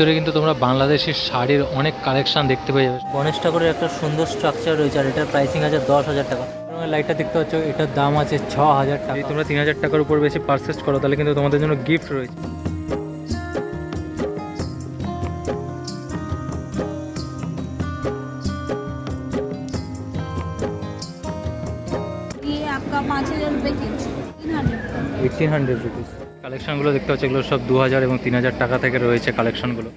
ভিতরে কিন্তু তোমরা বাংলাদেশের শাড়ির অনেক কালেকশন দেখতে পেয়ে যাবে গণেশ ঠাকুরের একটা সুন্দর স্ট্রাকচার রয়েছে আর এটার প্রাইসিং আছে দশ হাজার টাকা তোমরা লাইটটা দেখতে পাচ্ছ এটার দাম আছে ছ হাজার টাকা যদি তোমরা তিন হাজার টাকার উপর বেশি পারচেস করো তাহলে কিন্তু তোমাদের জন্য গিফট রয়েছে ये आपका पाँच हज़ार रुपये की तीन हंड्रेड এইটিন হান্ড্রেড রুপিস কালেকশনগুলো দেখতে পাচ্ছি এগুলো সব দু হাজার এবং তিন হাজার টাকা থেকে রয়েছে কালেকশনগুলো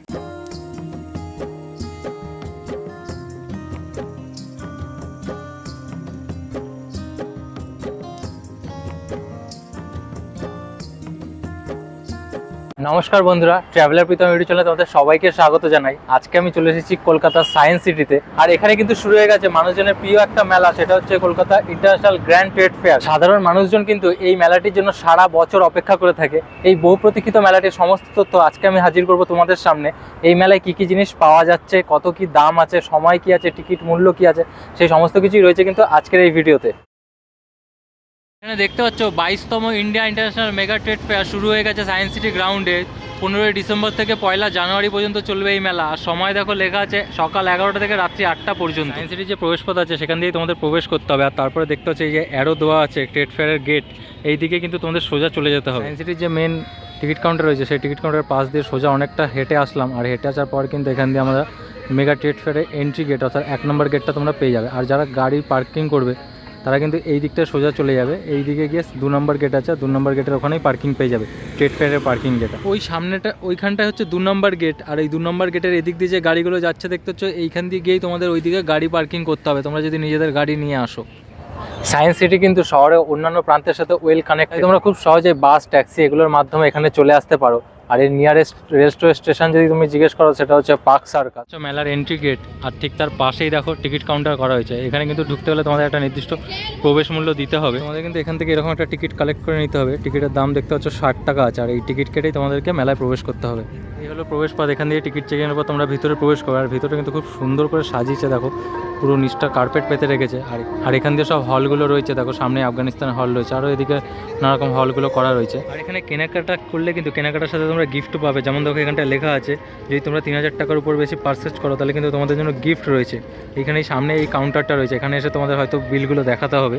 নমস্কার বন্ধুরা ট্রাভেলার প্রীতম ইউটিউব চ্যানেলে তোমাদের সবাইকে স্বাগত জানাই। আজকে আমি চলে এসেছি কলকাতা সায়েন্স সিটিতে আর এখানে কিন্তু শুরু হয়ে গেছে মানুষজনের প্রিয় একটা মেলা, সেটা হচ্ছে Kolkata international grand trade fair সাধারণ মানুষজন কিন্তু এই মেলাটির জন্য সারা বছর অপেক্ষা করে থাকে। এই বহু প্রতীক্ষিত মেলাটির সমস্ত তথ্য আজকে আমি হাজির করব তোমাদের সামনে। এই মেলায় কি কি জিনিস পাওয়া যাচ্ছে, কত কি দাম আছে, সময় কি আছে, টিকিট মূল্য কি আছে, সেই সমস্ত কিছুই রয়েছে কিন্তু আজকের এই ভিডিওতে। এখানে দেখতে পাচ্ছ বাইশতম India international mega trade fair শুরু হয়ে গেছে সায়েন্স সিটি গ্রাউন্ডে পনেরোই ডিসেম্বর থেকে পয়লা জানুয়ারি পর্যন্ত চলবে এই মেলা। আর সময় দেখো লেখা আছে সকাল এগারোটা থেকে রাত্রি আটটা পর্যন্ত। সায়েন্স সিটির যে প্রবেশপথ আছে সেখান দিয়েই তোমাদের প্রবেশ করতে হবে। আর তারপরে দেখতে হচ্ছে এই যে অ্যারো দেওয়া আছে ট্রেড ফেয়ারের গেট এই দিকে কিন্তু তোমাদের সোজা চলে যেতে হবে। সায়েন্স সিটির যে মেন টিকিট কাউন্টার রয়েছে সেই টিকিট কাউন্টারের পাশ দিয়ে সোজা অনেকটা হেঁটে আসলাম। আর হেঁটে আসার পর কিন্তু এখান দিয়ে আমরা মেগা ট্রেড ফেয়ারের এন্ট্রি গেট অর্থাৎ এক নম্বর গেটটা তোমরা পেয়ে যাবে। আর যারা গাড়ি পার্কিং করবে তারা কিন্তু এই দিকটা সোজা চলে যাবে। এই দিকে গিয়ে দু নম্বর গেট আছে দু নম্বর গেটের ওখানেই পার্কিং পেয়ে যাবে ট্রেড ফেয়ারের পার্কিং যেটা। ওই সামনেটা ওইখানটায় হচ্ছে দু নম্বর গেট আর এই দু নম্বর গেটের এদিক দিয়ে যে গাড়িগুলো যাচ্ছে দেখতে হচ্ছে এইখান দিয়ে গিয়েই তোমাদের ওইদিকে গাড়ি পার্কিং করতে হবে। তোমরা যদি নিজেদের গাড়ি নিয়ে আসো। সায়েন্স সিটি কিন্তু শহরে অন্যান্য প্রান্তের সাথে ওয়েল কানেক্ট তোমরা খুব সহজে বাস ট্যাক্সি এগুলোর মাধ্যমে এখানে চলে আসতে পারো। আর এর নিয়ারেস্ট রেলস্টো স্টেশন যদি তুমি জিজ্ঞেস করো, সেটা হচ্ছে পার্ক সার্কাস আচ্ছা মেলার এন্ট্রি গেট আর ঠিক তার পাশেই দেখো টিকিট কাউন্টার করা হয়েছে। এখানে কিন্তু ঢুকতে গেলে তোমাদের একটা নির্দিষ্ট প্রবেশ মূল্য দিতে হবে। তোমাদের কিন্তু এখান থেকে এরকম একটা টিকিট কালেক্ট করে নিতে হবে। টিকিটের দাম দেখতে হচ্ছে ষাট টাকা আছে, আর এই টিকিট কেটেই তোমাদেরকে মেলায় প্রবেশ করতে হবে। এই হলো প্রবেশ পথ, এখান দিয়ে টিকিট চেকের পর তোমরা ভিতরে প্রবেশ করো। আর ভিতরে কিন্তু খুব সুন্দর করে সাজিয়েছে, দেখো। পুরো নিচটা কার্পেট পেতে রেখেছে। আর আর এখান দিয়ে সব হলগুলো রয়েছে, দেখো, সামনে আফগানিস্তান হল রয়েছে। আরও এদিকে নানারকম হলগুলো করা রয়েছে। আর এখানে কেনাকাটা করলে কিন্তু কেনাকাটার সাথে তোমরা গিফটও পাবে। যেমন দেখো এখানটা লেখা আছে, যদি তোমরা তিন হাজার টাকার উপর বেশি পারচেস করো, তাহলে কিন্তু তোমাদের জন্য গিফট রয়েছে। এখানে সামনে এই কাউন্টারটা রয়েছে। এখানে এসে তোমাদের হয়তো বিলগুলো দেখাতে হবে।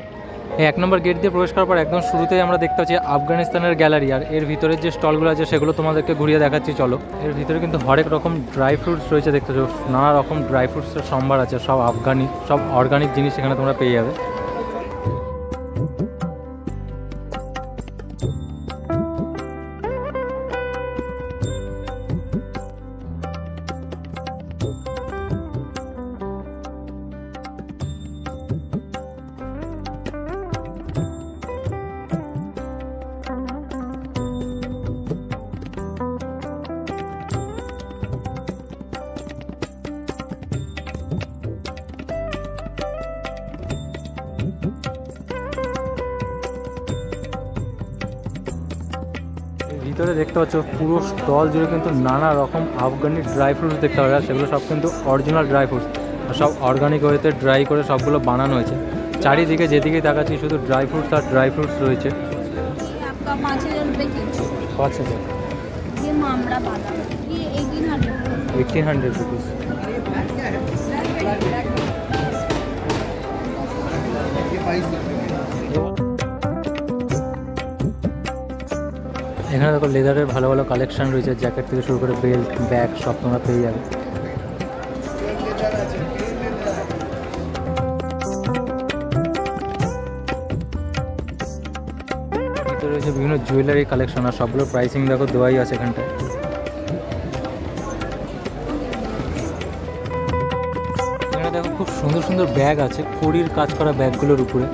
এক নম্বর গেট দিয়ে প্রবেশ করার পর একদম শুরুতেই আমরা দেখতে পাচ্ছি আফগানিস্তানের গ্যালারি আর এর ভিতরে যে স্টলগুলো আছে সেগুলো তোমাদেরকে ঘুরিয়ে দেখাচ্ছি, চলো। এর ভিতরে কিন্তু হরেক রকম ড্রাই ফ্রুটস রয়েছে, দেখতে নানা রকম ড্রাই ফ্রুটসের সম্ভার আছে, সব আফগানি, সব অর্গানিক জিনিস এখানে তোমরা পেয়ে যাবে। ভিতরে দেখতে পাচ্ছ পুরো স্টল জুড়ে কিন্তু নানা রকম আফগানি ড্রাই ফ্রুটস দেখতে পাওয়া যায় সেগুলো সব কিন্তু অরিজিনাল ড্রাই ফ্রুটস আর সব অর্গানিক ওয়েতে ড্রাই করে সবগুলো বানানো হয়েছে। চারিদিকে যেদিকেই তাকাচ্ছি শুধু ড্রাই ফ্রুটস আর ড্রাই ফ্রুটস রয়েছে। পাঁচ হাজার। এইটিন হান্ড্রেড রুপিস এখানে দেখো লেদারের ভালো ভালো কালেকশন রয়েছে জ্যাকেট থেকে শুরু করে বেল্ট ব্যাগ সব তোমরা পেয়ে যাবে। রয়েছে বিভিন্ন জুয়েলারি কালেকশন আর সবগুলো প্রাইসিং দেখো দেওয়াই আছে এখানটায়। এখানে দেখো খুব সুন্দর সুন্দর ব্যাগ আছে কড়ির কাজ করা ব্যাগগুলোর উপরে।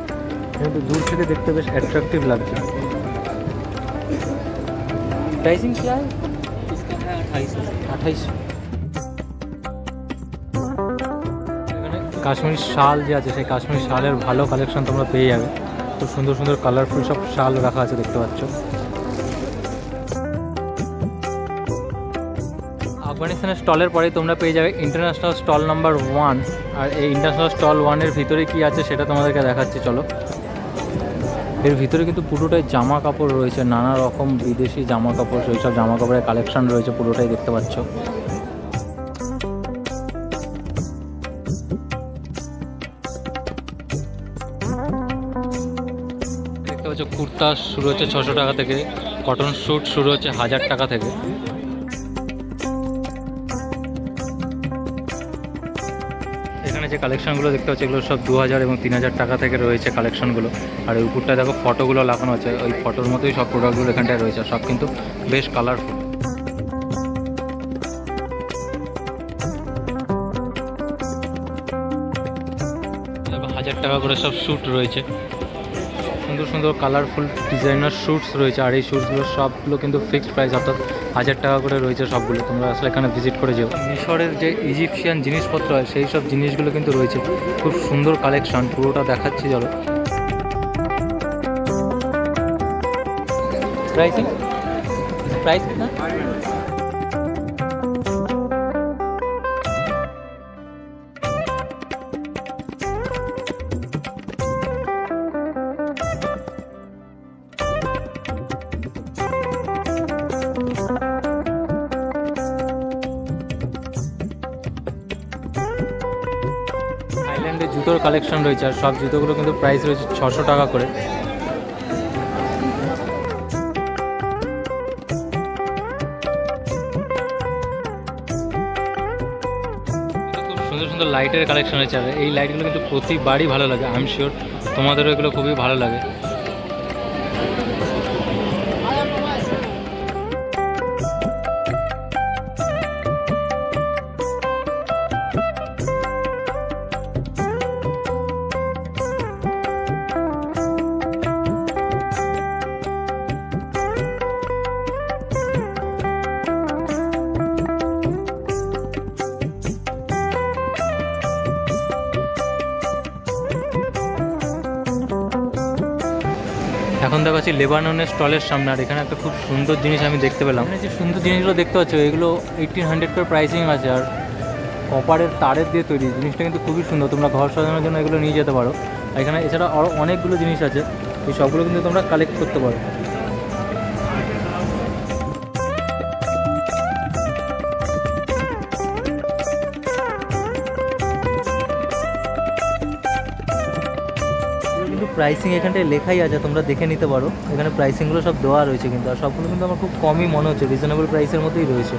কিন্তু দূর থেকে দেখতে বেশ অ্যাট্রাকটিভ লাগছে। प्राइसिंग क्या है इसका है अट्ठाईस আঠাইশ এখানে কাশ্মীরি শাল যে আছে সেই কাশ্মীরি শালের ভালো কালেকশন তোমরা পেয়ে যাবে খুব সুন্দর সুন্দর কালারফুল সব শাল রাখা আছে দেখতে পাচ্ছ আফগানিস্তানের স্টলের পরেই তোমরা পেয়ে যাবে ইন্টারন্যাশনাল স্টল নাম্বার ওয়ান আর এই ইন্টারন্যাশনাল স্টল ওয়ানের ভিতরে কি আছে সেটা তোমাদেরকে দেখাচ্ছি চলো এর ভিতরে কিন্তু পুরোটাই জামা কাপড় রয়েছে, নানা রকম বিদেশি জামা কাপড় সেই সব জামা কাপড়ের কালেকশন রয়েছে, পুরোটাই দেখতে পাচ্ছ। দেখতে পাচ্ছ, কুর্তা শুরু হচ্ছে ছশো টাকা থেকে কটন স্যুট শুরু হচ্ছে হাজার টাকা থেকে। যে কালেকশনগুলো দেখতে পাচ্ছি, এগুলো সব দু হাজার এবং তিন হাজার টাকা থেকে রয়েছে কালেকশনগুলো আর ওই উপরটায় দেখো ফটোগুলো লাগানো আছে, ওই ফটোর মতোই সব প্রোডাক্টগুলো এখানটায় রয়েছে সব কিন্তু বেশ কালারফুল হাজার টাকা করে সব শ্যুট রয়েছে। সুন্দর সুন্দর কালারফুল ডিজাইনার শ্যুটস রয়েছে, আর এই শ্যুটসগুলো সবগুলো কিন্তু ফিক্সড প্রাইস অর্থাৎ হাজার টাকা করে রয়েছে সবগুলো। তোমরা আসলে এখানে ভিজিট করে যেও। মিশরের যে ইজিপশিয়ান জিনিসপত্র হয় সেই সব জিনিসগুলো কিন্তু রয়েছে। খুব সুন্দর কালেকশন পুরোটা দেখাচ্ছি, চলো। প্রাইসিং প্রাইস না জুতোর কালেকশন রয়েছে আর সব জুতোগুলো কিন্তু প্রাইস রয়েছে ছশো টাকা করে। সুন্দর সুন্দর লাইটের কালেকশন রয়েছে আর এই লাইটগুলো কিন্তু প্রতি বাড়ি ভালো লাগে আই এম শিওর তোমাদেরও এগুলো খুবই ভালো লাগে। দেখাচ্ছি লেবাননের স্টলের সামনে। আর এখানে একটা খুব সুন্দর জিনিস আমি দেখতে পেলাম। যে সুন্দর জিনিসগুলো দেখতে পাচ্ছ, এগুলো এইটিন হান্ড্রেড করে প্রাইসিং আছে, আর কপারের তারের দিয়ে তৈরি। জিনিসটা কিন্তু খুবই সুন্দর। তোমরা ঘর সাজানোর জন্য এগুলো নিয়ে যেতে পারো। এখানে এছাড়া আরও অনেকগুলো জিনিস আছে। এই সবগুলো কিন্তু তোমরা কালেক্ট করতে পারো। প্রাইসিং এখানটায় লেখাই আছে, তোমরা দেখে নিতে পারো। এখানে প্রাইসিংগুলো সব দেওয়া রয়েছে কিন্তু, আর সবগুলো কিন্তু আমার খুব কমই মনে হচ্ছে রিজনেবল প্রাইসের মধ্যেই রয়েছে।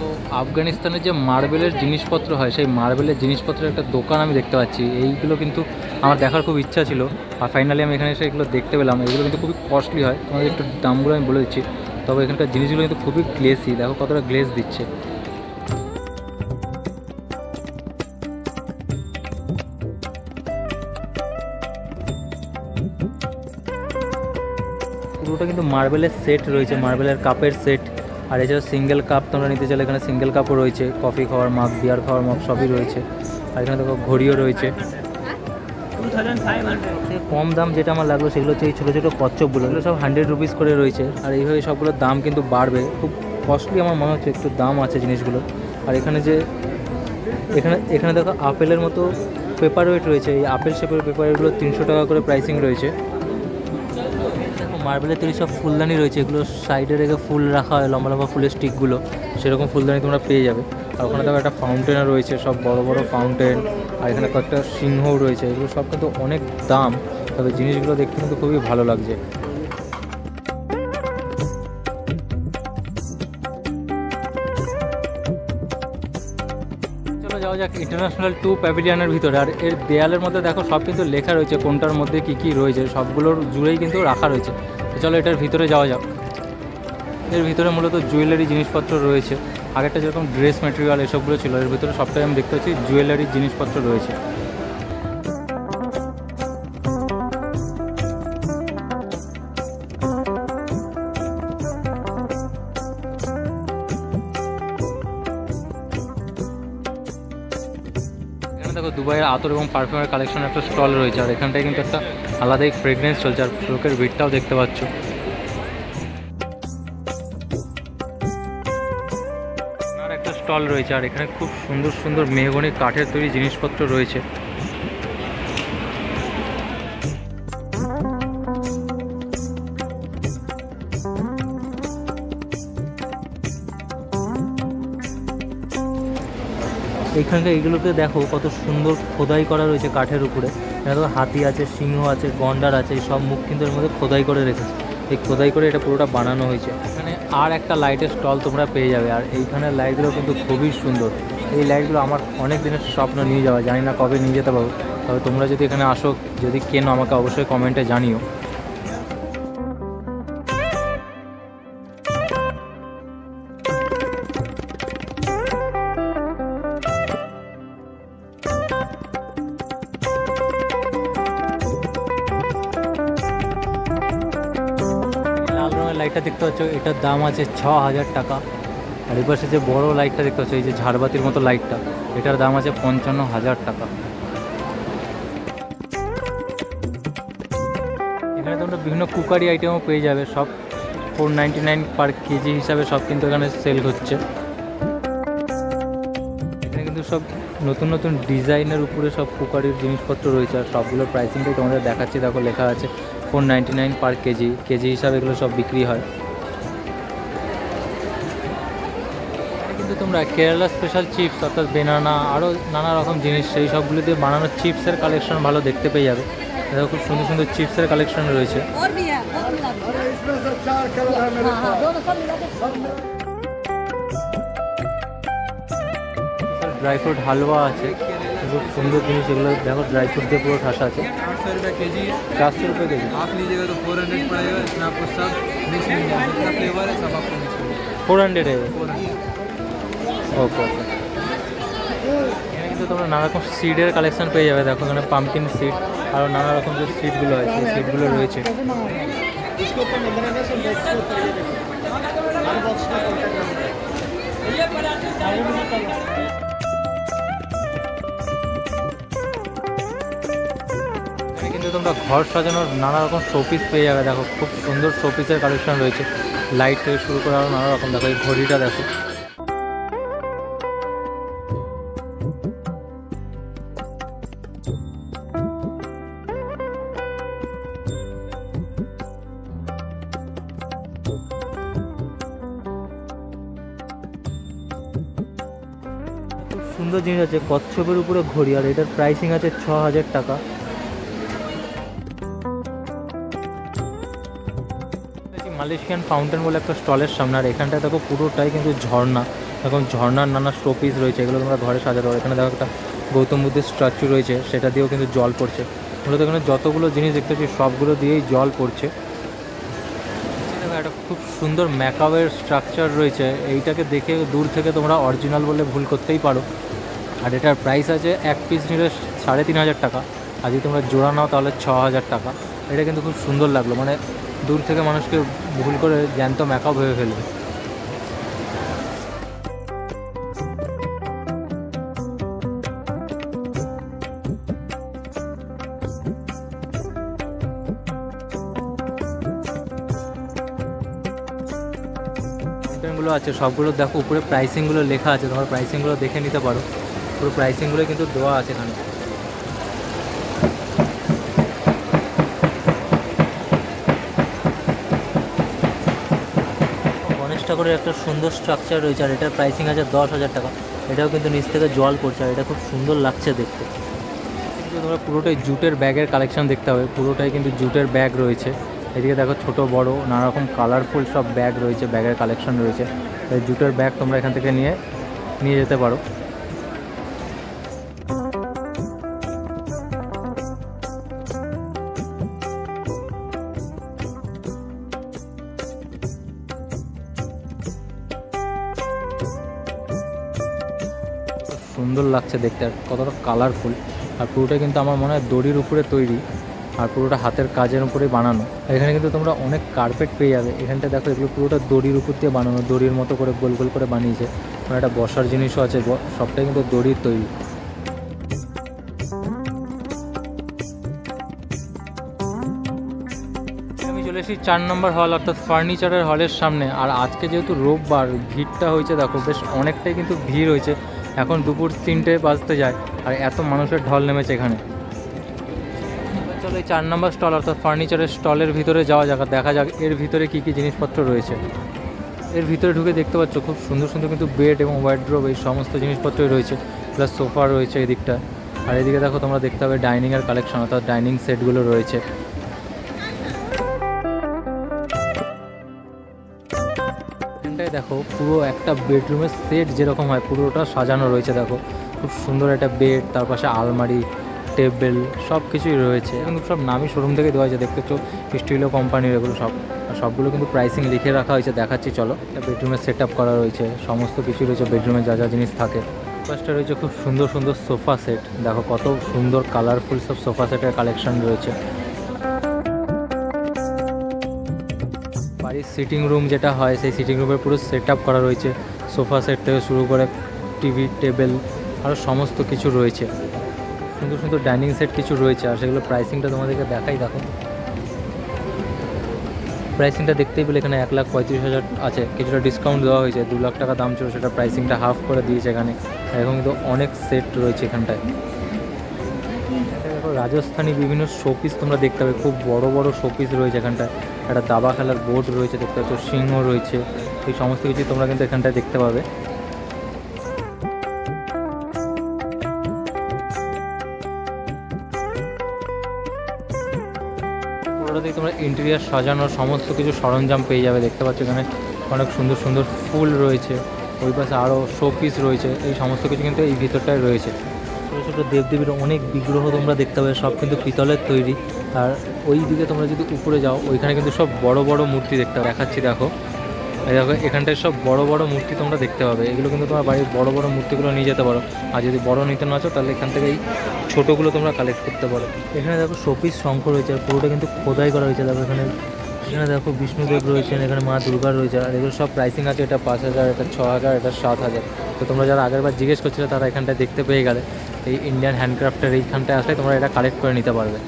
তো আফগানিস্তানের যে মার্বেলের জিনিসপত্র হয়, সেই মার্বেলের জিনিসপত্রের একটা দোকান আমি দেখতে পাচ্ছি। এইগুলো কিন্তু আমার দেখার খুব ইচ্ছা ছিল, আর ফাইনালি আমি এখানে এসে এগুলো দেখতে পেলাম। এগুলো কিন্তু খুবই কস্টলি হয়। তোমাদের একটু দামগুলো আমি বলে দিচ্ছি। তবে এখানকার জিনিসগুলো কিন্তু খুবই গ্লেসি দেখো কতটা গ্লেস দিচ্ছে। পুরোটা কিন্তু মার্বেলের সেট রয়েছে মার্বেলের কাপের সেট আর এছাড়া সিঙ্গেল কাপ তোমরা নিতে চাইলে এখানে সিঙ্গেল কাপও রয়েছে। কফি খাওয়ার মাগ বিয়ার খাওয়ার মাগ সবই রয়েছে। আর এখানে দেখো ঘড়িও রয়েছে। কম দাম যেটা আমার লাগল সেগুলো হচ্ছে এই ছোটো ছোটো কচ্ছপগুলো এগুলো সব হান্ড্রেড রুপিস করে রয়েছে। আর এইভাবে সবগুলোর দাম কিন্তু বাড়বে। খুব কস্টলি আমার মনে হচ্ছে, একটু দাম আছে জিনিসগুলো। আর এখানে যে, এখানে এখানে দেখো আপেলের মতো পেপার ওয়েট রয়েছে। এই আপেল শেপের পেপারগুলো তিনশো টাকা করে প্রাইসিং রয়েছে। মার্বেলের তৈরি সব ফুলদানি রয়েছে, এগুলো সাইডে রেখে ফুল রাখা হয়, লম্বা লম্বা ফুলের স্টিকগুলো সেরকম ফুলদানি তোমরা পেয়ে যাবে। আর ওখানে দেখো একটা ফাউন্টেনও রয়েছে, সব বড় বড় ফাউন্টেন আর এখানে কয়েকটা সিংহও রয়েছে, এগুলো সব কিন্তু অনেক দাম, তবে জিনিসগুলো দেখতে কিন্তু খুবই ভালো লাগছে। যাওয়া যাক ইন্টারন্যাশনাল টু প্যাভিলিয়নের ভিতরে, আর এর দেয়ালের মধ্যে দেখো সব কিন্তু লেখা রয়েছে, কোনটার মধ্যে কি কি রয়েছে, সবগুলোর জুড়েই কিন্তু রাখা রয়েছে। তো চলো এটার ভিতরে যাওয়া যাক। এর ভিতরে মূলত জুয়েলারি জিনিসপত্র রয়েছে। আগেরটা যেরকম ড্রেস ম্যাটেরিয়াল এসবগুলো ছিল, এর ভিতরে সবটাই আমি দেখতে পাচ্ছি, জুয়েলারি জিনিসপত্র রয়েছে। দেখো দুবাইয়ের আতর এবং পারফিউমের কালেকশনের একটা স্টল রয়েছে, আর এখানটায় কিন্তু একটা আলাদাই ফ্রেগনেন্স চলছে আর লোকের ভিড়টাও দেখতে পাচ্ছ। আর একটা স্টল রয়েছে আর এখানে খুব সুন্দর সুন্দর মেহগনি কাঠের তৈরি জিনিসপত্র রয়েছে। এইখানকার এগুলোকে দেখো, কত সুন্দর খোদাই করা রয়েছে কাঠের উপরে। এখানে তো হাতি আছে, সিংহ আছে, গন্ডার আছে সব মুখ কিন্তু এর মধ্যে খোদাই করে রেখেছে। এই খোদাই করে এটা পুরোটা বানানো হয়েছে। এখানে আর একটা লাইটের স্টল তোমরা পেয়ে যাবে। আর এইখানের লাইটগুলো কিন্তু খুবই সুন্দর। এই লাইটগুলো আমার অনেক দিনের স্বপ্ন নিয়ে যাওয়া। জানি না কবে নিয়ে যেতে পারব। তবে তোমরা যদি এখানে আসো, যদি কেনো আমাকে অবশ্যই কমেন্টে জানিও। লাইটটা দেখতে পাচ্ছ, এটার দাম আছে ছ হাজার টাকা। আর এই পাশে যে বড় লাইটটা দেখতে পাচ্ছ, এই যে ঝাড়বাতির মতো লাইটটা, এটার দাম আছে পঞ্চান্ন হাজার টাকা। এখানে তোমরা বিভিন্ন কুকারি আইটেমও পেয়ে যাবে, সব four ninety nine per KG হিসাবে সব কিন্তু এখানে সেল হচ্ছে। এখানে কিন্তু সব নতুন নতুন ডিজাইনের উপরে সব কুকারির জিনিসপত্র রয়েছে, আর সবগুলোর প্রাইসিংটাই তোমাদের দেখাচ্ছি, দেখো লেখা আছে four ninety nine per KG KG হিসাবে এগুলো সব বিক্রি হয়। কিন্তু তোমরা কেরালা স্পেশাল চিপস অর্থাৎ বেনানা আরও নানা রকম জিনিস, সেই সবগুলি দিয়ে বানানো চিপসের কালেকশন ভালো দেখতে পেয়ে যাবে। এটা খুব সুন্দর সুন্দর চিপসের কালেকশন রয়েছে। ড্রাই ফ্রুট হালুয়া আছে। খুব সুন্দর জিনিস এগুলো দেখো ড্রাই ফ্রুট দিয়ে পুরো ঠাসা আছে आठ सौ रुपये के जी है চারশো রুপে কেজি आप लीजिएगा तो फोर हंड्रेड पड़ेगा इसमें आपको सब मिक्स मिल जाएगा जितना फ्लेवर है सब आपको मिक्स मिल जाएगा four hundred four hundred okay okay এখানে কিন্তু তোমরা নানা রকম সিডের কালেকশন পেয়ে যাবে দেখো এখানে পাম্পকিন সিড আরও নানা রকম যে সিডগুলো হয় সেই সিডগুলো রয়েছে এখানে তোমরা ঘর সাজানোর নানা রকম শোপিস পেয়ে যাবে। দেখো, খুব সুন্দর শোপিসের কালেকশন রয়েছে। লাইট থেকে শুরু করে আরও নানা রকম দেখো, এই ঘড়িটা দেখো। সুন্দর জিনিস আছে, কচ্ছপের উপরে ঘড়ি, আর এটার প্রাইসিং আছে ছ হাজার টাকা। মালয়েশিয়ান ফাউন্টেন বলে একটা স্টলের সামনে, আর এখানটায় দেখো পুরোটাই কিন্তু ঝর্ণা। এখন ঝর্ণার নানা শোপিস রয়েছে, এগুলো তোমরা ঘরে সাজাতে পারো। এখানে দেখো একটা গৌতম বুদ্ধের স্ট্যাচু রয়েছে, সেটা দিয়েও কিন্তু জল পড়ছে। মূলত এখানে যতগুলো জিনিস দেখতে পাচ্ছি, সবগুলো দিয়েই জল পড়ছে। একটা খুব সুন্দর ম্যাকাওয়ের স্ট্রাকচার রয়েছে। এইটাকে দেখে দূর থেকে তোমরা অরিজিনাল বলে ভুল করতেই পারো। আর এটার প্রাইস আছে এক পিস নিলে সাড়ে তিন হাজার টাকা। আর যদি তোমরা জোড়া নাও, তাহলে ছ হাজার টাকা। এটা কিন্তু খুব সুন্দর লাগল। মানে দূর থেকে মানুষকে ভুল করে জ্যান্ত মেকআপ হয়ে ফেলবে আইটেমগুলো আছে, সবগুলো দেখো, উপরে প্রাইসিংগুলো লেখা আছে, তোমার প্রাইসিংগুলো দেখে নিতে পারো। পুরো প্রাইসিংগুলো কিন্তু দেওয়া আছে এখানে। ঠাকুরের একটা সুন্দর স্ট্রাকচার রয়েছে আর এটার প্রাইসিং আছে দশ হাজার টাকা। এটাও কিন্তু নিচ থেকে জল পড়ছে আর এটা খুব সুন্দর লাগছে দেখতে। কিন্তু তোমরা পুরোটাই জুটের ব্যাগের কালেকশন দেখতে হবে। পুরোটাই কিন্তু জুটের ব্যাগ রয়েছে। এদিকে দেখো ছোট, বড় নানা রকম কালারফুল সব ব্যাগ রয়েছে, ব্যাগের কালেকশন রয়েছে। তাই জুটের ব্যাগ তোমরা এখান থেকে নিয়ে নিয়ে যেতে পারো। লাগছে দেখতে, আর কতটা কালারফুল আর পুরোটা কিন্তু আমার মনে হয় দড়ির উপরে তৈরি, আর পুরোটা হাতের কাজের উপরে বানানো। এখানে কিন্তু তোমরা অনেক কার্পেট পেয়ে যাবে। এখানটা দেখো, এগুলো পুরোটা দড়ির উপর দিয়ে বানানো, দড়ির মতো করে গোল গোল করে বানিয়েছে। আর একটা বসার জিনিসও আছে সবটাই কিন্তু দড়ির তৈরি। চলে চার নম্বর হল অর্থাৎ ফার্নিচারের হলের সামনে। আর আজকে যেহেতু রোববার, ভিড়টা হয়েছে, দেখো, বেশ অনেকটাই কিন্তু ভিড় হয়েছে। এখন দুপুর তিনটে বাজতে যায় আর এত মানুষের ঢল নেমেছে এখানে। চলো এই চার নম্বর স্টল অর্থাৎ ফার্নিচারের স্টলের ভিতরে যাওয়া যাক দেখা যাক এর ভিতরে কী কী জিনিসপত্র রয়েছে। এর ভিতরে ঢুকে দেখতে পাচ্ছ খুব সুন্দর সুন্দর কিন্তু বেড এবং ওয়ার্ড্রোব এই সমস্ত জিনিসপত্রই রয়েছে। প্লাস সোফা রয়েছে এদিকটা। আর এদিকে দেখো তোমরা দেখতে পাবে ডাইনিংয়ের কালেকশন অর্থাৎ ডাইনিং সেটগুলো রয়েছে। দেখো, পুরো একটা বেডরুমের সেট যেরকম হয়, পুরোটা সাজানো রয়েছে দেখো। খুব সুন্দর একটা বেড তার পাশে আলমারি টেবিল সব কিছুই রয়েছে। এবং সব নামি শোরুম থেকে দেওয়া হয়েছে, দেখতে তো স্টিলো কোম্পানির এগুলো সব। সবগুলো কিন্তু প্রাইসিং লিখে রাখা হয়েছে, দেখাচ্ছি, চলো। একটা বেডরুমের সেট আপ করা রয়েছে, সমস্ত কিছু রয়েছে বেডরুমে যা যা জিনিস থাকে। ফার্স্টে রয়েছে খুব সুন্দর সুন্দর সোফা সেট দেখো, কত সুন্দর কালারফুল সব সোফা সেটের কালেকশন রয়েছে। বাড়ির সিটিং রুম যেটা হয়, সেই সিটিং রুমের পুরো সেট আপ করা রয়েছে। সোফা সেট থেকে শুরু করে টিভি টেবিল আরও সমস্ত কিছু রয়েছে। সুন্দর সুন্দর ডাইনিং সেট কিছু রয়েছে আর সেগুলো প্রাইসিংটা তোমাদেরকে দেখাই, দেখো। প্রাইসিংটা দেখতেই পেলে এখানে এক লাখ পঁয়ত্রিশ হাজার আছে। কিছুটা ডিসকাউন্ট দেওয়া হয়েছে, দু লাখ টাকা দাম ছিল, সেটা প্রাইসিংটা হাফ করে দিয়েছে এখানে। এখন কিন্তু অনেক সেট রয়েছে এখানটায়। রাজস্থানি বিভিন্ন শোপিস তোমরা দেখতে পাবে, খুব বড় বড় শোপিস রয়েছে এখানটায়। একটা দাবা খেলার বোর্ড রয়েছে, দেখতে পাচ্ছ, সিংহ রয়েছে। এই সমস্ত কিছু তোমরা কিন্তু এখানটায় দেখতে পাবে। তোমরা ইন্টেরিয়ার সাজানোর সমস্ত কিছু সরঞ্জাম পেয়ে যাবে, দেখতে পাচ্ছ এখানে অনেক সুন্দর সুন্দর ফুল রয়েছে। ওই পাশে আরও শো পিস রয়েছে, এই সমস্ত কিছু কিন্তু এই ভিতরটায় রয়েছে। ছোটো ছোটো দেবদেবীর অনেক বিগ্রহ তোমরা দেখতে পাবে, সব কিন্তু পিতলের তৈরি। আর ওই দিকে তোমরা যদি উপরে যাও, ওইখানে কিন্তু সব বড় বড় মূর্তি দেখতে দেখাচ্ছি, দেখো। দেখো, এখানটায় সব বড় বড় মূর্তি তোমরা দেখতে পাবে। এগুলো কিন্তু তোমার বাড়ির বড় বড় মূর্তিগুলো নিয়ে যেতে পারো। আর যদি বড় নিতে না চাও, তাহলে এখান থেকে এই ছোটোগুলো তোমরা কালেক্ট করতে পারো। এখানে দেখো শোপিস শঙ্খ রয়েছে, আর পুরোটা কিন্তু খোদাই করা হয়েছে। দেখো এখানে এখানে দেখো বিষ্ণুদেব রয়েছেন, এখানে মা দুর্গা রয়েছে, আর এগুলো সব প্রাইসিং আছে। এটা পাঁচ হাজার, এটা ছ হাজার, এটা সাত হাজার। তো তোমরা যারা আগের বার জিজ্ঞেস করছিলে, তারা এখানটায় দেখতে পেয়ে গেলে। এই ইন্ডিয়ান হ্যান্ডক্রাফটের এইখানটায় আসলে তোমরা এটা কালেক্ট করে নিতে পারবে।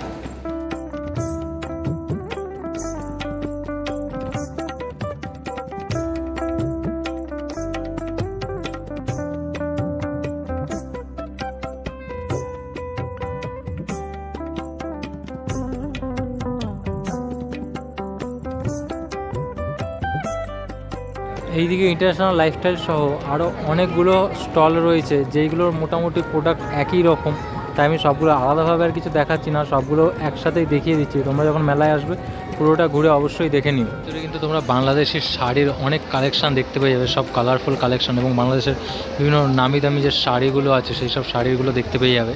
এইদিকে ইন্টারন্যাশনাল লাইফস্টাইল সহ আরও অনেকগুলো স্টল রয়েছে, যেইগুলোর মোটামুটি প্রোডাক্ট একই রকম। তাই আমি সবগুলো আলাদাভাবে আর কিছু দেখাচ্ছি না, সবগুলো একসাথেই দেখিয়ে দিচ্ছি। তোমরা যখন মেলায় আসবে, পুরোটা ঘুরে অবশ্যই দেখে নিও। ভিতরে কিন্তু তোমরা বাংলাদেশের শাড়ির অনেক কালেকশান দেখতে পেয়ে যাবে, সব কালারফুল কালেকশন এবং বাংলাদেশের বিভিন্ন নামি দামি যে শাড়িগুলো আছে সেই সব শাড়িগুলো দেখতে পেয়ে যাবে।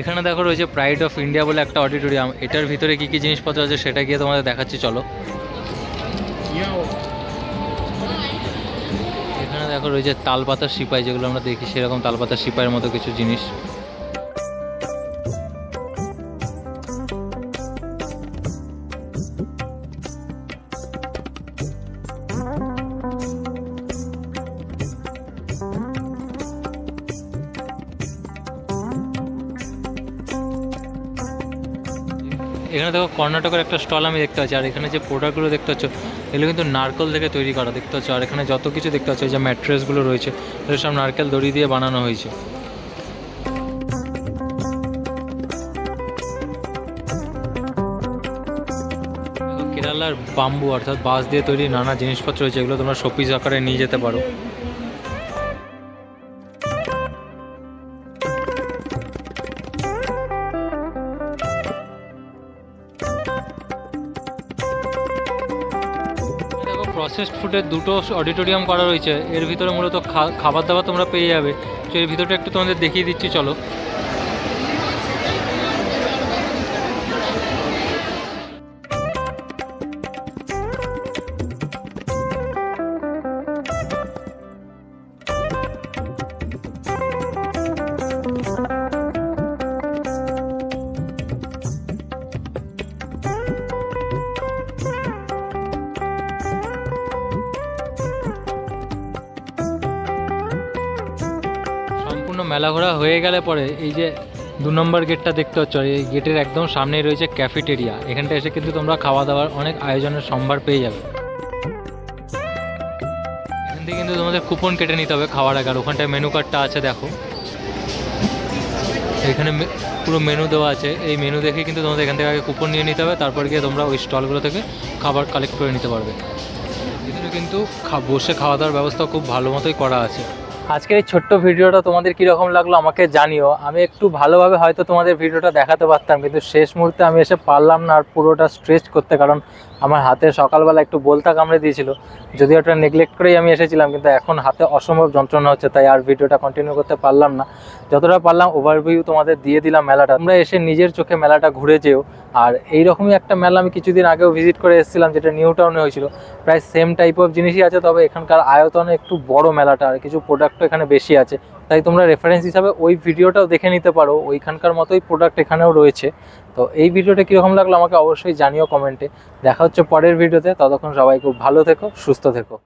এখানে দেখো রয়েছে প্রাইড অফ ইন্ডিয়া বলে একটা অডিটোরিয়াম এটার ভিতরে কি কি জিনিসপত্র আছে সেটা গিয়ে তোমাদের দেখাচ্ছি, চলো। এখানে দেখো রয়েছে তালপাতার সিপাই, যেগুলো আমরা দেখি সেরকম তালপাতার সিপাইয়ের মতো কিছু জিনিস। এখানে দেখো কর্ণাটকের একটা স্টল আমি দেখতে পাচ্ছি, আর এখানে যে প্রোডাক্টগুলো দেখতে পাচ্ছ, এগুলো কিন্তু নারকেল থেকে তৈরি করা দেখতে পাচ্ছ, আর এখানে যত কিছু দেখতে পাচ্ছ যে ম্যাট্রেসগুলো রয়েছে, এগুলো সব নারকেল দড়ি দিয়ে বানানো হয়েছে। কেরালার বাম্বু অর্থাৎ বাঁশ দিয়ে তৈরি নানা জিনিসপত্র রয়েছে, এগুলো তোমরা শোপিস আকারে নিয়ে যেতে পারো। প্রসেসড ফুডের দুটো অডিটোরিয়াম করা রয়েছে। এর ভিতরে মূলত খাবার দাবার তোমরা পেয়ে যাবে। তো এর ভিতরটা একটু তোমাদের দেখিয়ে দিচ্ছি, চলো। মেলা ঘোরা হয়ে গেলে পরে এই যে দু নম্বর গেটটা দেখতে পাচ্ছ এই গেটের একদম সামনেই রয়েছে ক্যাফেটেরিয়া এখানটা এসে কিন্তু তোমরা খাওয়া দাওয়ার অনেক আয়োজনের সম্ভার পেয়ে যাবে। এখান থেকে কিন্তু তোমাদের কুপন কেটে নিতে হবে খাওয়ার আগে, আর ওখানটায় মেনু কার্ডটা আছে, দেখো। এখানে পুরো মেনু দেওয়া আছে। এই মেনু দেখে কিন্তু তোমাদের এখান থেকে আগে কুপন নিয়ে নিতে হবে, তারপর গিয়ে তোমরা ওই স্টলগুলো থেকে খাবার কালেক্ট করে নিতে পারবে। এখানে কিন্তু বসে খাওয়া দাওয়ার ব্যবস্থা খুব ভালো মতোই করা আছে। আজকের এই ছোট্ট ভিডিওটা তোমাদের কীরকম লাগল আমাকে জানিও। আমি একটু ভালোভাবে হয়তো তোমাদের ভিডিওটা দেখাতে পারতাম, কিন্তু শেষ মুহূর্তে আমি এসে পারলাম না আর পুরোটা স্ট্রেচ করতে, কারণ আমার হাতে সকালবেলা একটু বলতা কামড়ে দিয়েছিল। যদিও ওটা নেগলেক্ট করেই আমি এসেছিলাম, কিন্তু এখন হাতে অসম্ভব যন্ত্রণা হচ্ছে, তাই আর ভিডিওটা কন্টিনিউ করতে পারলাম না। যতটা পারলাম ওভারভিউ তোমাদের দিয়ে দিলাম মেলাটা। তোমরা এসে নিজের চোখে মেলাটা ঘুরে যেও। আর এইরকমই একটা মেলা আমি কিছুদিন আগেও ভিজিট করে এসেছিলাম, যেটা নিউ টাউনে হয়েছিল। প্রায় সেম টাইপ অফ জিনিসই আছে, তবে এখানকার আয়তনে একটু বড় মেলাটা, আর কিছু প্রোডাক্টও এখানে বেশি আছে। তাই তোমরা রেফারেন্স হিসাবে ওই ভিডিওটাও দেখে নিতে পারো, ওইখানকার মতোই প্রোডাক্ট এখানেও রয়েছে। তো এই ভিডিওটা কীরকম লাগল আমাকে অবশ্যই জানিও কমেন্টে দেখা হচ্ছে পরের ভিডিওতে ততক্ষণ সবাই খুব ভালো থেকো, সুস্থ থেকো।